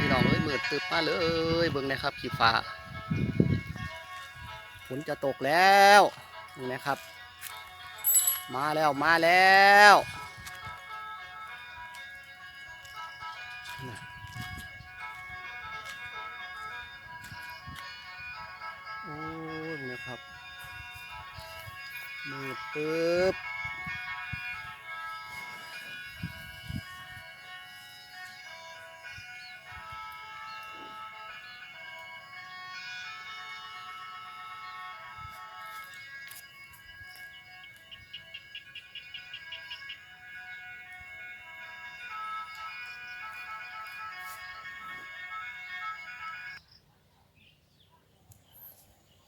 พี่น้องเอ้ยมืดตึบมาเลยเบิ่งนะครับขีฟ้าฝนจะตกแล้วนี่นะครับ มาแล้วมาแล้วโอ้ยนะครับมืดตึบ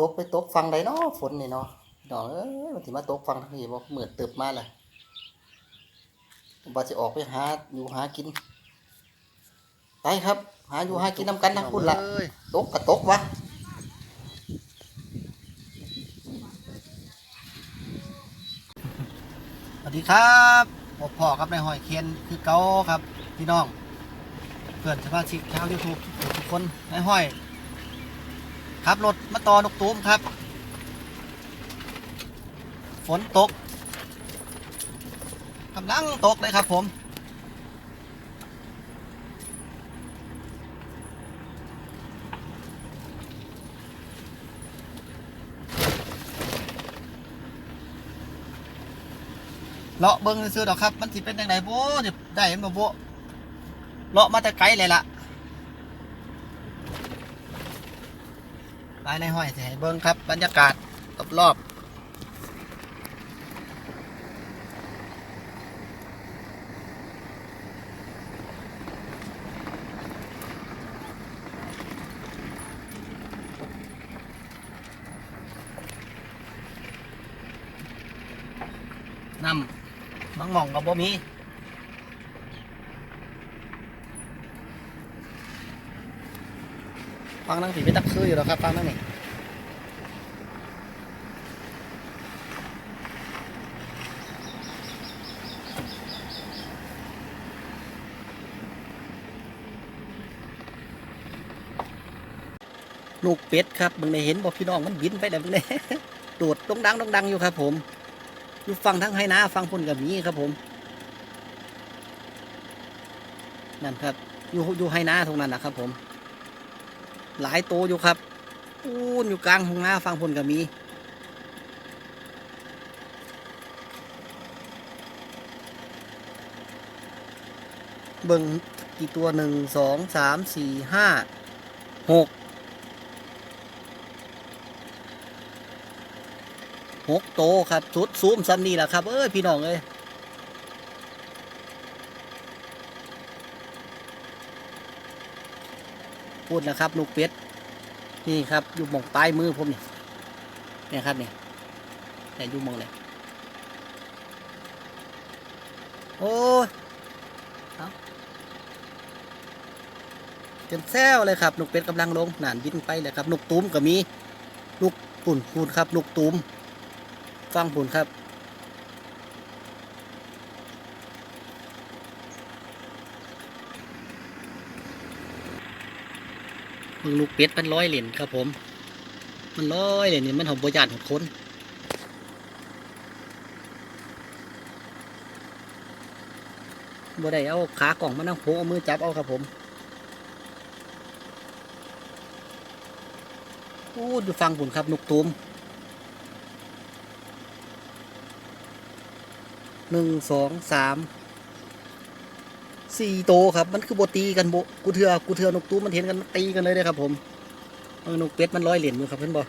ตกไปตกฟังใดเนาะฝนนี่เนาะดอกเอ้ยมันสิมาตกฟังทางนี้บ่เหมือนตึบมาเลยบ่สิออกไปหาอยู่หากินไปครับ หาอยู่หากินนำกันทั้งคุณละตกก็ตกวะสวัสดีครับพ่อพ่อครับนายหอยเคนคือเก่าครับ พี่น้อง เพื่อนสมาชิกชาวยูทูบทุกคนนายห้อย ขับรถมาต่อนกตูมครับ ฝนตกกำลังตกเลยครับผม เลาะเบิ้งซื้อดอกครับ มันสิเป็นยังไงโบ้ได้เห็นบ่โบ้เลาะมาแต่ไกลเลยล่ะ ไปในห้อยสิให้เบิ้งครับ บรรยากาศรอบๆนำบางหม่องกับบ่มี ฟังนั่งผีไม่ตักคืออยู่แล้วครับฟังนั่งนี่ลูกเป็ดครับมึงได้เห็นบอกพี่น้องมันบินไปแล้วมึงได้โดดดงดังดงดังอยู่ครับ ผมอยู่ฟังทั้งไฮนาฟังพุ่นกับนี้ครับผมนั่นครับอยู่อยู่ไฮนาตรงนั้นนะครับผม หลายโตวอยู่ครับอูนอยู่กลางทุ่งนาฟังพุ่นกับมี เบิ่งกี่ตัวหนึ่งสองสามสี่ห้าหกหกโตครับสุดซูมซ้ำนี่แหละครับ เอ้ยพี่น้องเอ้ย พูดนะครับ ลูกเป็ดนี่ครับอยู่มองปลายมือผมนี่เนี่ยครับเนี่ยแต่อยู่มองเลยโอ้ยเต็มแซวเลยครับนกเป็ดกำลังลงหนานบินไปเลยครับนกตูมก็มี ลูกปุ่นปูนครับนกตูมฟังปุ่นครับ มึงลูกเป็ดมันร้อยเหรียญครับผม มันร้อยเหรียญนี่มันหอมบยานหกคนบ่ได้เอาขากล่องมานั่งโผล่เอามือจับเอาครับผมโอ้ดูฟังผุนครับนกตูมหนึ่งสองสาม สี่โตครับ มันคือโบตีกันโบกูเถือกูเถือนกตูมมันเห็นกันมันตีกันเลยเลยครับผมนกเป็ดมันร้อยเหรียญอยู่ครับเพื่อนบอ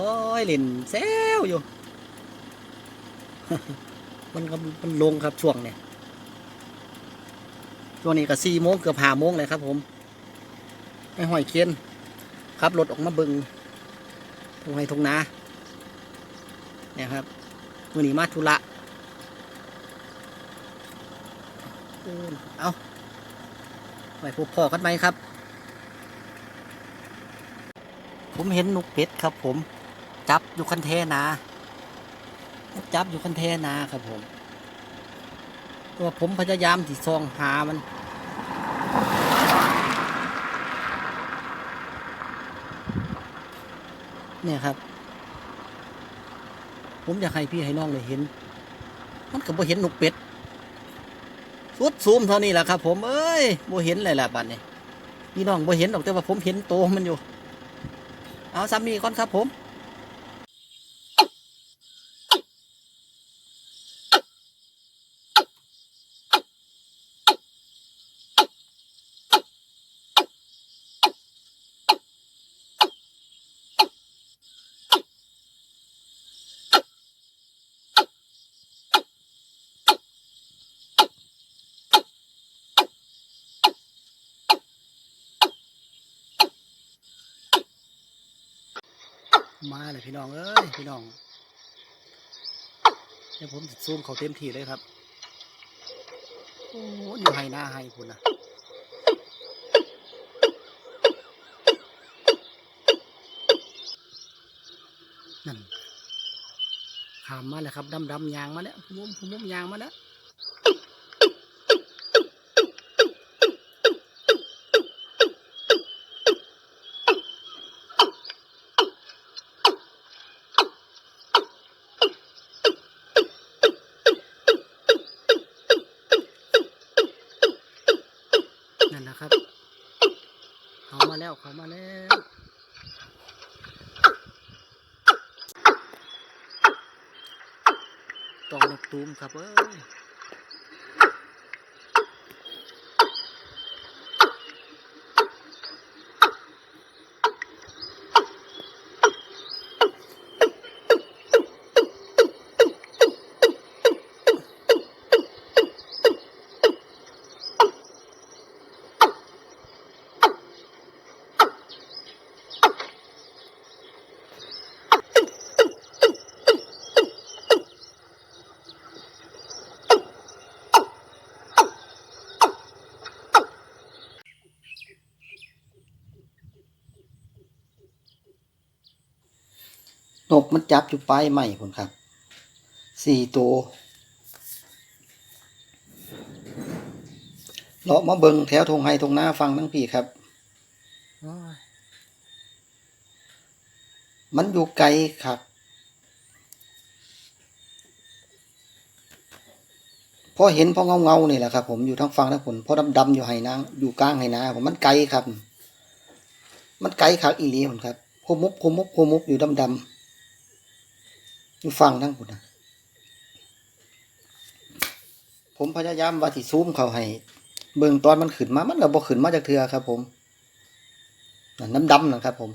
ร้อยเหรียญแซวอยู่ มันก็มันลงครับช่วงเนี่ยช่วงนี้ก็สี่โมงเกือบห้าโมงเลยครับ ผมไอ้หอยเคียนขับรถออกมาบิงตรงไห้ทงนาเนี่ยครับมือนีมาธุระ เนเอาไว้พกพ่อกันไหมครับ ผมเห็นนกเป็ดครับ ผม จับอยู่คันเทนาจับอยู่คันเทนาครับผมตัวผมพยายามที่ซองหามันเนี่ยครับ ผมอยากให้พี่ให้น้องเลยเห็น มันกับ่เห็นนกเป็ด สุดซูมเท่านี้แหละครับ ผมเอ้ยบ่เห็นเลยแหละบัดนี้พี่น้องบ่เห็นหรอกแต่ว่าผมเห็นโตมันอยู่ เอาซ้ำนี้ก่อนครับผม มาเลยพี่น้องเอ้ยพี่น้องเดี๋ยวผมสิซูมเขาเต็มที่เลยครับโอ้โหอยู่ไฮหน้าไฮคุณนะนั่นขามมาเลยครับดำดำยางมาแล้วผมมุมผมมุมยางมาแล้ว นะครับ เขามาแล้วเขามาแล้วตองนกตูมครับเอ้ย นกมันจับอยู่ปลายไม้ผมครับสี่ตัวเลาะมาเบิงแถวทงไฮทงหน้าฟังทั้งพี่ครับ มันอยู่ไกลครับพอเห็นพอเงาเงานี่แหละครับ ผมอยู่ทั้งฟังทั้งผลพอดำดำอยู่ไห้นางอยู่กลางไห้นาผมมันไกลครับ มันไกลคักอีหลีผมครับโคมุกโคมุกโคมุกอยู่ดำดำ ฟังทั้งผลนะผมพยายามว่าที่ซูมเขาให้ เบิ่งตอนมันขึ้นมา มันก็บ่ขึ้นมาจากเทือครับ ผมน้ำดำนะครับ ผม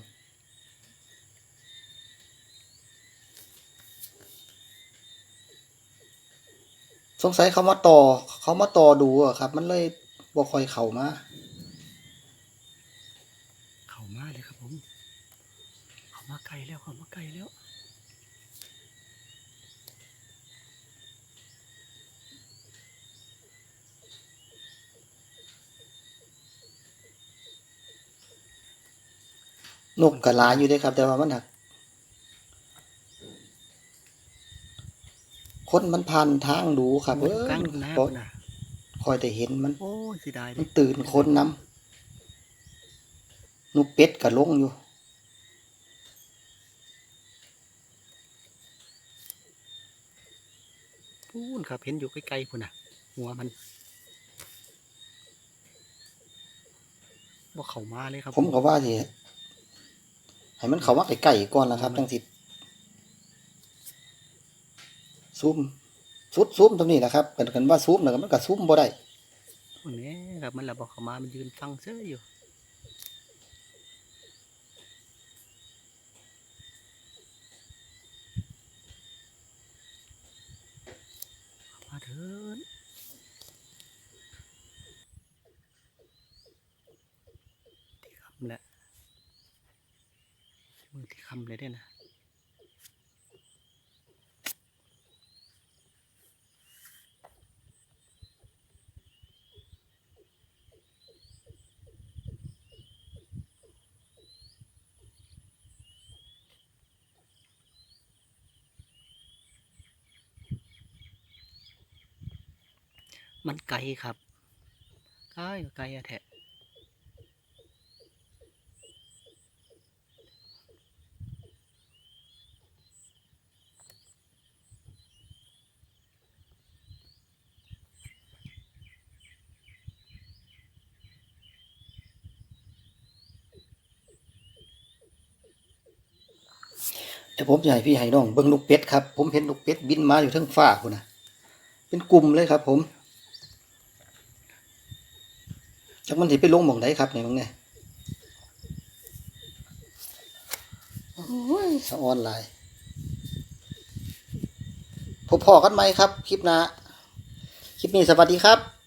สงสัยเขามาต่อ เขามาต่อดูอะครับ มันเลยบ่คอยเข้ามา เข้ามาเลยครับผม เข้ามาไกลแล้วเข้ามาไกลแล้ว นกกระลายอยู่เด้ครับ แต่ว่ามันหักคนมันผ่านทางดูครับเออกลางหน้าพอพุ่นน่ะคอยแต่เห็นมันโอ้ยเสียดายมัเด้นตื่นคนน้ำนุกเป็ดกับลงอยู่ พูนครับเห็นอยู่ใกล้ๆพุ่นน่ะ หัวมันบ่เข้ามาเลยครับ ผมก็ว่าสิ ให้มันเขาว่าไก่ๆก่อนละครับจังสิซูมสุดซูมตรงนี้แหละครับกันกันว่าซูมแล้วก็มันก็ซูมบ่ได้พุ่นนี้ครับมันละบ่เข้ามามันยืนฟังเสื้ออยู่เข้ามาเถินที่คำแหละมือที่ คำเลยเด้นะมันไกลครับไกลไกลอะแท้ ดี๋ยวผมจะให้พี่ให้น้องเบิ่งนกเป็ดครับ ผมเห็นนกเป็ดบินมาอยู่เทั้งฟ้าพุ่นนะเป็นกลุ่มเลยครับผมจักมันสิไปลงหม่องไหนครับเนี่ยมึงเนี่ยโอ้ยสะออนหลายพบพอกันไหมครับ คลิปหน้า คลิปนี้สวัสดีครับ